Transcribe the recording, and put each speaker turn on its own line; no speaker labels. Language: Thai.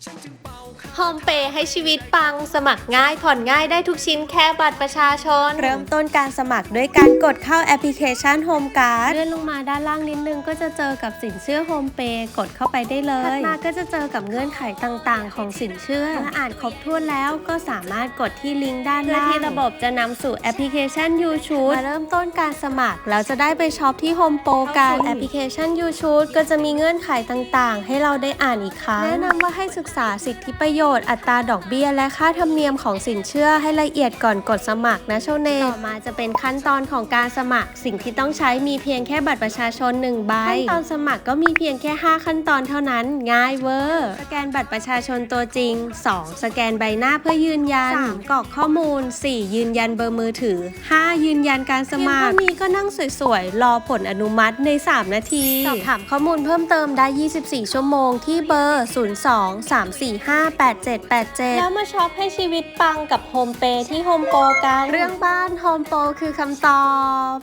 Shut up. โฮมเปย์ให้ชีวิตปัง สมัครง่ายผ่อนง่ายได้ทุกชิ้นแค่บัตรประชาชน
เริ่มต้นการสมัครด้วยการกดเข้าแอปพลิเคชัน Home Card
เลื่อนลงมาด้านล่างนิดนึงก็จะเจอกับสินเชื่อโฮมเปย์กดเข้าไปได้เล
ถัด
ย
มา
มาก็จะเจอกับเงื่อนไขต่างๆ ของสินเชื่อเมื่ออ่านครบถ้วนแล้วก็สามารถกดที่ลิงก์ด้าน
เพื่อ
ล่าง
ที่
ที่ระบบจะนำสู่แอปพลิเคชัน You c h o o s
มา
มา
เริ่
เริ่
ม
มต้นการสมัครแล้วจะได้ไปช็อปที่ Home Pro กัน
เข้าสู่
แอปพลิเคชัน You c h o o s ก็จะมีเงื่อนไขต่างๆ ให้เราได้อ่านอีกครั้งแนะนำว่าให้ศึกษาสิทธิประโยชน์อัตราดอกเบี้ย และค่าธรรมเนียมของสินเชื่อให้ละเอียดก่อนกดสมัครนะชาวเนต่อมาจะเป็นขั้นตอนของการสมัคร สิ่งที่ต้องใช้มีเพียงแค่บัตรประชาชน1ใบขั้นตอนสมัครก็มีเพียงแค่ 5 ขั้นตอนเท่านั้น ง่ายเวอร์สแกนบัตรประชาชนตัวจริง 2 สแกนใบหน้าเพื่อยืนยัน3กรอกข้อมูล 4 ยืนยันเบอร์มือถือ 5 ยืนยันการสมัครเท่านี้ก็นั่งสวยๆ รอผลอนุมัติใน 3 นาทีสอบถามข้อมูลเพิ่มเติมได้ 24 ชั่วโมงที่เบอร์ 02 345 8787 แล้วมาช็อปให้ชีวิตปังกับโฮมเปย์ที่โฮมโปรกัน เรื่องบ้านโฮมโปรคือคำตอบ